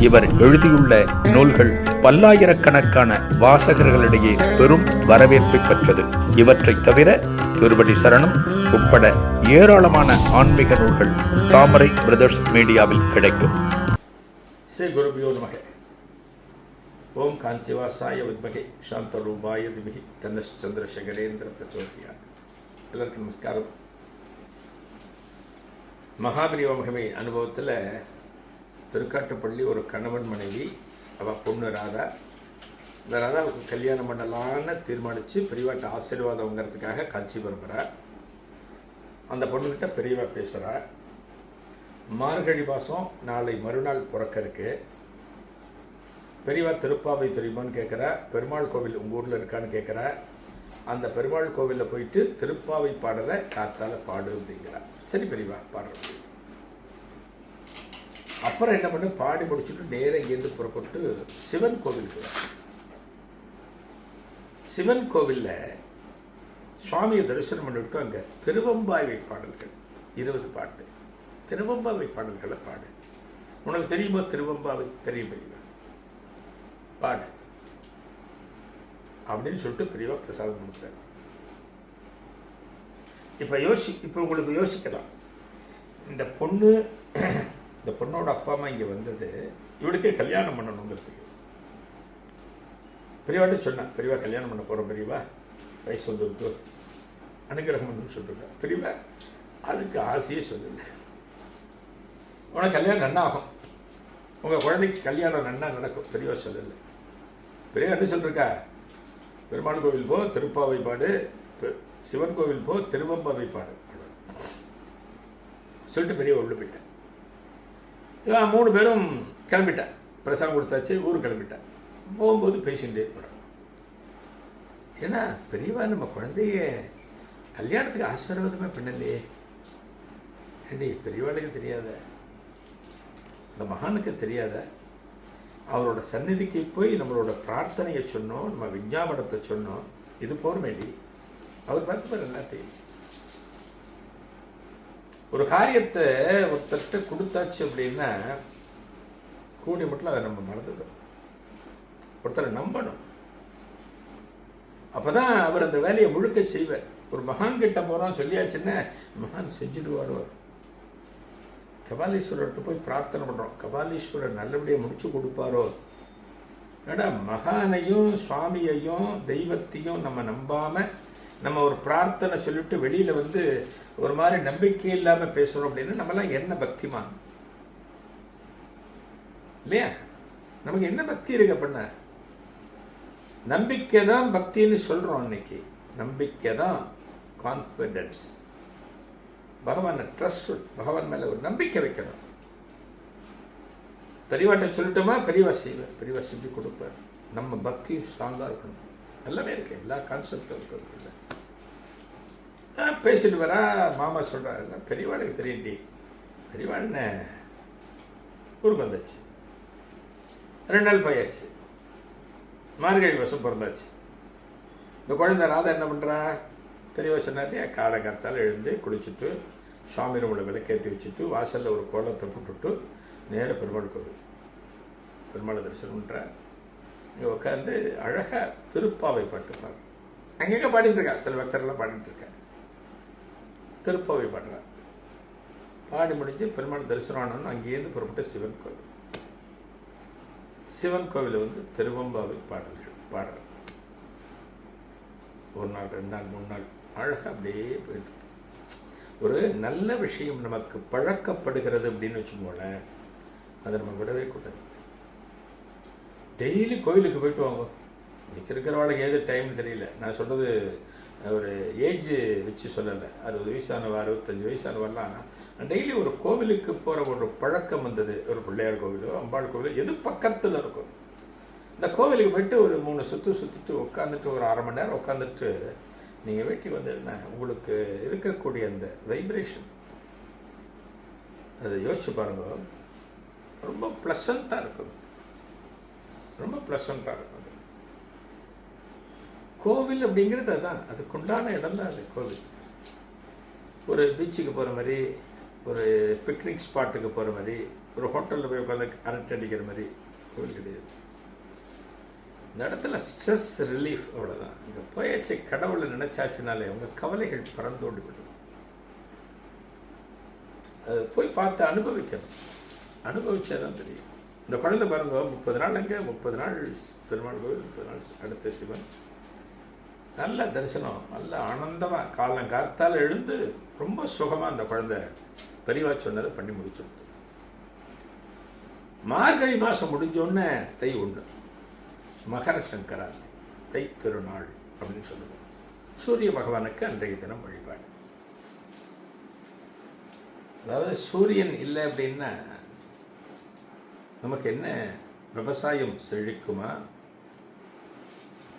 இவர் எழுதியுள்ள நூல்கள் பல்லாயிரக்கணக்கான வாசகர்களிடையே பெரும் வரவேற்பை பெற்றது. இவற்றைத் தவிர திருவடி சரணம் உட்பட ஏராளமான ஆன்மீக நூல்கள் தாமரை பிரதர்ஸ் மீடியாவில் கிடைக்கும். ஸ்ரீ குருபியோ நமக. ஓம் காஞ்சிவாசாய வித்மகே சாந்தரூபாய திமிகி. தன்னஸ் சந்திரசேகரேந்திர பிரச்சோதியா எல்லாருக்கும் நமஸ்காரம். மகாபிரிவ மகிமை அனுபவத்தில் திருக்காட்டுப்பள்ளி ஒரு கணவன் மனைவி அவள் பொண்ணு ராதா. இந்த ராதாவுக்கு கல்யாணம் பண்ணலான்னு தீர்மானித்து பெரியவாட்ட ஆசீர்வாதம்ங்கிறதுக்காக காட்சி காஞ்சிபுரம் வரா அந்த பொண்ணுக்கிட்ட பெரியவா பேசுகிறா மார்கழி மாதம் நாளை மறுநாள் பிறக்க இருக்கு. பெரியவா திருப்பாவை தெரியுமான்னு கேட்குறா பெருமாள் கோவில் உங்கள் ஊரில் இருக்கான்னு கேட்குறா அந்த பெருமாள் கோவிலில் போயிட்டு திருப்பாவை பாடலை காத்தால் பாடு அப்படிங்கிறா. சரி பெரியவா பாடுறோம். அப்புறம் என்ன பண்ண? பாடி முடிச்சுட்டு நேராக இங்கேருந்து புறப்பட்டு சிவன் கோவிலுக்கு சிவன் கோவிலில் சுவாமியை தரிசனம் பண்ணிவிட்டு அங்கே திருவம்பாவை பாடல்கள் இருபது பாட்டு. திருவம்பாவை பாடல்களை பாடு. உனக்கு தெரியுமா திருவம்பாவை? தெரியும் பெரியவா பாடு. அப்படின்னு சொல்லிட்டு பெரியவா பிரசாதம் கொடுக்குறாரு. இப்போ யோசி இப்போ உங்களுக்கு யோசிக்கலாம். இந்த பொண்ணு இந்த பொண்ணோட அப்பா அம்மா இங்கே வந்தது இவளுக்கே கல்யாணம் பண்ணணுங்கிறதுக்கு. பெரியவாட்ட சொன்னேன் பெரியவா கல்யாணம் பண்ண போகிறோம் பெரியவா. வயசு வந்துருக்கு அனுகிரகம்னு பண்ணு சொல்லிருக்கேன் பெரியவா அதுக்கு ஆசையே சொல்லலை. உனக்கு கல்யாணம் நன்னா ஆகும் உங்கள் குழந்தைக்கு கல்யாணம் நன்னா நடக்கும். பெரியவா சொல்லலை. பெரியவா என்ன சொல்லிருக்கா? பெருமாள் கோவில் போ திருப்பாவை பாடு சிவன் கோவில் போ திருவம்பாவை பாடு. சொல்லிட்டு பெரியவா உள்ள போயிட்டேன் இவன் மூணு பேரும் கிளம்பிட்டேன் பிரசாதம் கொடுத்தாச்சு ஊர் கிளம்பிட்டேன் போகும்போது பேசிகிட்டே போகிறேன் ஏன்னா பெரியவா நம்ம குழந்தைய கல்யாணத்துக்கு ஆசீர்வாதமே பண்ணலையே? ஏண்டி பெரியவாளுக்கு தெரியாத? இந்த மகானுக்கு தெரியாத? அவரோட சந்நிதிக்கு போய் நம்மளோட பிரார்த்தனையை சொன்னோம் நம்ம விஞ்ஞாபனத்தை சொன்னோம். இது போகிறமேண்டி அவர் பார்த்து பாரு எல்லாத்தையும். ஒரு காரியத்தை ஒருத்தர்கிட்ட கொடுத்தாச்சு அப்படின்னா கூடி மட்டும் அதை நம்ம மறந்துடும் ஒருத்தரை நம்பணும். அப்பதான் அவர் அந்த வேலையை முழுக்க செய்வார். ஒரு மகான் கிட்ட போறோம் சொல்லியாச்சுன்னா மகான் செஞ்சுடுவாரோ. கபாலீஸ்வரர்கிட்ட போய் பிரார்த்தனை பண்றோம். கபாலீஸ்வரர் நல்லபடியாக முடிச்சு கொடுப்பாரோ? ஏடா மகானையும் சுவாமியையும் தெய்வத்தையும் நம்ம நம்பாம நம்ம ஒரு பிரார்த்தனை சொல்லிட்டு வெளியில் வந்து ஒரு மாதிரி நம்பிக்கை இல்லாமல் பேசுகிறோம் அப்படின்னா நம்மலாம் என்ன பக்திமான் இல்லையா? நமக்கு என்ன பக்தி இருக்கு அப்படின்னா? நம்பிக்கை தான் பக்தின்னு சொல்கிறோம் இன்னைக்கு. நம்பிக்கை தான் கான்ஃபிடென்ஸ் பகவானை ட்ரஸ்ட் பகவான் மேலே ஒரு நம்பிக்கை வைக்கணும். பெரியவாட்ட சொல்லிட்டோமா? பெரியவா செய்வார். பெரியவா செஞ்சு கொடுப்பார். நம்ம பக்தி ஸ்ட்ராங்காக இருக்கணும். எல்லாமே இருக்கு. எல்லா கான்செப்டும் இருக்கு. அதுக்குள்ள. ஆ, பேசிட்டு வரா மாமா சொல்கிறார் எல்லாம் பெரியவாளுக்கு தெரியும்டி பெரியவாள்னு ஊருக்கு வந்தாச்சு. ரெண்டு நாள் போயாச்சு. மார்கழி வருஷம் பிறந்தாச்சு. இந்த குழந்தை ராதா என்ன பண்ணுறா பெரியவா காலை காலங்காத்தால் எழுந்து குளிச்சுட்டு சுவாமி ரூமில் விளக்கேற்றி வச்சுட்டு வாசலில் ஒரு கோலத்தை போட்டுட்டு நேர பெருமாள் கோவில். பெருமாளை தரிசனம் பண்ணுறார் இங்கே உட்காந்து அழகாக திருப்பாவை பாட்டு பாடுறேன் அங்கங்கே பாடிட்டு இருக்கா சில பக்தர்லாம் பாடிட்டு இருக்கா திருப்பாவை பாடுறா பாடி முடிஞ்சு பெருமாள் தரிசனம் ஆனோன்னு அங்கேருந்து புறப்பட்ட சிவன் கோவில். சிவன் கோவில் வந்து திருவம்பாவை பாடல்கள் பாடுறார் ஒரு நாள் ரெண்டு நாள் மூணு நாள் அழகாக அப்படியே போயிட்டு ஒரு நல்ல விஷயம் நமக்கு பழக்கப்படுகிறது அப்படின்னு வச்சுக்கோங்களேன். அதை நம்ம விடவே கூடாது. டெய்லி கோயிலுக்கு போயிட்டு வாங்க. இன்னைக்கு இருக்கிறவளுக்கு ஏது டைம் தெரியல. நான் சொல்கிறது ஒரு ஏஜ் வச்சு சொல்லலை. அறுபது வயசானவ அறுபத்தஞ்சு வயசானவெல்லாம் டெய்லி ஒரு கோவிலுக்கு போகிற ஒரு பழக்கம் வந்தது. ஒரு பிள்ளையார் கோவிலோ அம்பாள் கோவிலோ எது பக்கத்தில் இருக்கும் இந்த கோவிலுக்கு போயிட்டு ஒரு மூணு சுற்று சுற்றிட்டு உட்காந்துட்டு ஒரு அரை மணி நேரம் உட்காந்துட்டு நீங்கள் வீட்டுக்கு வந்துடுனா உங்களுக்கு இருக்கக்கூடிய அந்த வைப்ரேஷன் அதை யோசிச்சு பாருங்க. ரொம்ப ப்ளசண்ட்டாக இருக்கும். ரொம்ப ப்ளசண்ட்டாக இருக்கும் அது. கோவில் அப்படிங்கிறது அதுதான் அதுக்குண்டான இடம் தான் அது கோவில். ஒரு பீச்சுக்கு போகிற மாதிரி ஒரு பிக்னிக் ஸ்பாட்டுக்கு போகிற மாதிரி ஒரு ஹோட்டலில் போய் உட்காந்து அரட்டை அடிக்கிற மாதிரி கோவில் கிடையாது. இந்த இடத்துல ஸ்ட்ரெஸ் ரிலீஃப் அவ்வளோதான் இங்கே போயாச்சு கடவுளை நினைச்சாச்சுனாலே உங்கள் கவலைகள் பறந்தோடு விடும் அது போய் பார்த்து அனுபவிக்கணும். அனுபவிச்சா தான் தெரியும். இந்த குழந்தை பாருங்க முப்பது நாள் அங்கே முப்பது நாள் பெருமாள் கோவில் முப்பது நாள் அடுத்த சிவன். நல்ல தரிசனம் நல்ல ஆனந்தமாக காலம் காத்தால் எழுந்து ரொம்ப சுகமாக அந்த குழந்தை பெரியவா சொன்னதை பண்ணி முடிச்சிருது. மார்கழி மாதம் முடிஞ்சோடனே தை உண்டு மகர சங்கராந்தி தை திருநாள் அப்படின்னு சொல்லுவோம். சூரிய பகவானுக்கு அன்றைய தினம் வழிபாடு. அதாவது சூரியன் இல்லை அப்படின்னா நமக்கு என்ன விவசாயம் செழிக்குமா?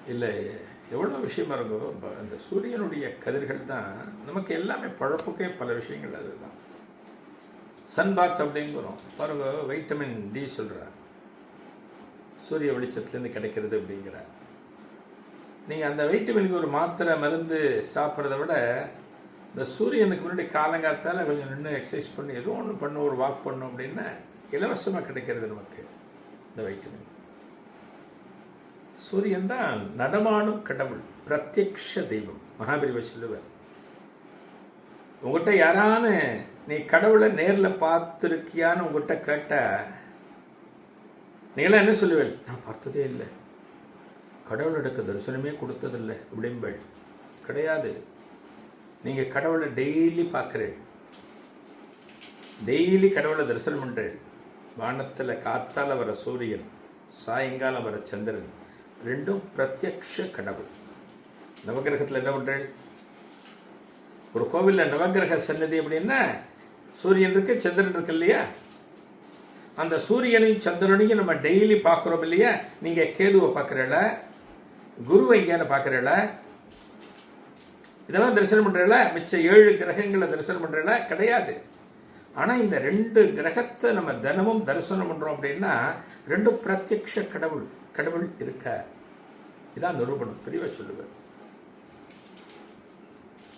இல்லை எவ்வளோ விஷயமா இருக்கோ ப- அந்த சூரியனுடைய கதிர்கள் தான் நமக்கு எல்லாமே பழப்புக்கே பல விஷயங்கள் அதுதான். சன்பாத் அப்படிங்குறோம். அப்படிங்கிறோம் பாருங்க வைட்டமின் டி சொல்கிறார் சூரிய வெளிச்சத்துலேருந்து கிடைக்கிறது அப்படிங்கிற நீங்கள் அந்த வைட்டமினுக்கு ஒரு மாத்திரை மருந்து சாப்பிட்றத விட இந்த சூரியனுக்கு முன்னாடி காலங்காத்தால் கொஞ்சம் நின்று எக்ஸசைஸ் பண்ணி ஏதோ ஒன்று பண்ண ஒரு வாக் பண்ணோம் அப்படின்னா இலவசமாக கிடைக்கிறது நமக்கு இந்த வைட்டமின். சூரியன் தான் நடமாடும் கடவுள் பிரத்யக்ஷ தெய்வம் மகாபிரிவை சொல்லுவார். உங்ககிட்ட யாரான நீ கடவுளை நேரில் பார்த்துருக்கியான்னு உங்ககிட்ட கேட்ட நீங்களாம் என்ன சொல்லுவேன் நான் பார்த்ததே இல்லை. கடவுளுக்கு தரிசனமே கொடுத்ததில்லை அப்படிம்பள். கிடையாது. நீங்கள் கடவுளை டெய்லி பார்க்குறேன் டெய்லி கடவுளை தரிசனம் பண்ணுறேன் வானத்தில் காத்தால் வர சூரியன் சாயங்காலம் வர சந்திரன் ரெண்டும் பிரத்யக்ஷ கடவுள். நவகிரகத்தில் என்ன பண்ணுறேன் ஒரு கோவிலில் நவகிரக சன்னதி அப்படின்னா சூரியன் இருக்கு சந்திரன் இருக்கு இல்லையா? அந்த சூரியனையும் சந்திரனையும் நம்ம டெய்லி பார்க்குறோம் இல்லையா? நீங்கள் கேதுவை பார்க்குறல குருவை எங்கேயான பார்க்குறல இதெல்லாம் தரிசனம் பண்ணுறல மிச்ச ஏழு கிரகங்களை தரிசனம் பண்ணுறல கிடையாது. ஆனால் இந்த ரெண்டு கிரகத்தை நம்ம தினமும் தரிசனம் பண்ணுறோம் அப்படின்னா ரெண்டு பிரத்யக்ஷ கடவுள் கடவுள் இருக்க. இதான் நிரூபணம். பெரியவா சொல்லுவார்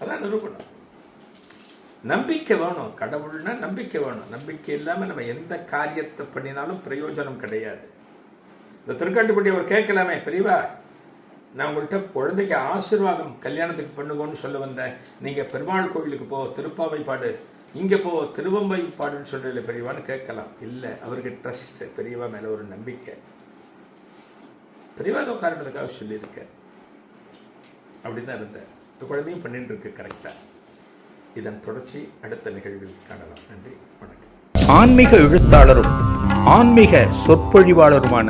அதான் நிரூபணம். நம்பிக்கை வேணும். கடவுள்னா நம்பிக்கை வேணும். நம்பிக்கை இல்லாமல் நம்ம எந்த காரியத்தை பண்ணினாலும் பிரயோஜனம் கிடையாது. இந்த திருக்காட்டுப்பட்டி அவர் கேட்கலாமே பெரியவா நான் உங்கள்கிட்ட குழந்தைக்கு ஆசீர்வாதம் கல்யாணத்துக்கு பண்ணுங்கன்னு சொல்ல வந்தேன். நீங்கள் பெருமாள் கோவிலுக்கு போ திருப்பாவை பாடு. இங்கே போ திருவம்பை பாடுன்னு சொல்கிறீங்கள பெரியவான்னு கேட்கலாம். இல்லை அவருக்கு ட்ரஸ்ட் பெரியவா மேலே ஒரு நம்பிக்கை. பெரியவா ஏதோ காரணத்துக்காக சொல்லியிருக்கேன் அப்படி தான் இருந்தேன். இந்த குழந்தையும் பண்ணிட்டு இருக்கு கரெக்டாக இதன் தொடர்ச்சி அடுத்த நிகழ்வில் காணலாம். நன்றி வணக்கம். ஆன்மீக எழுத்தாளரும் ஆன்மீக சொற்பொழிவாளருமான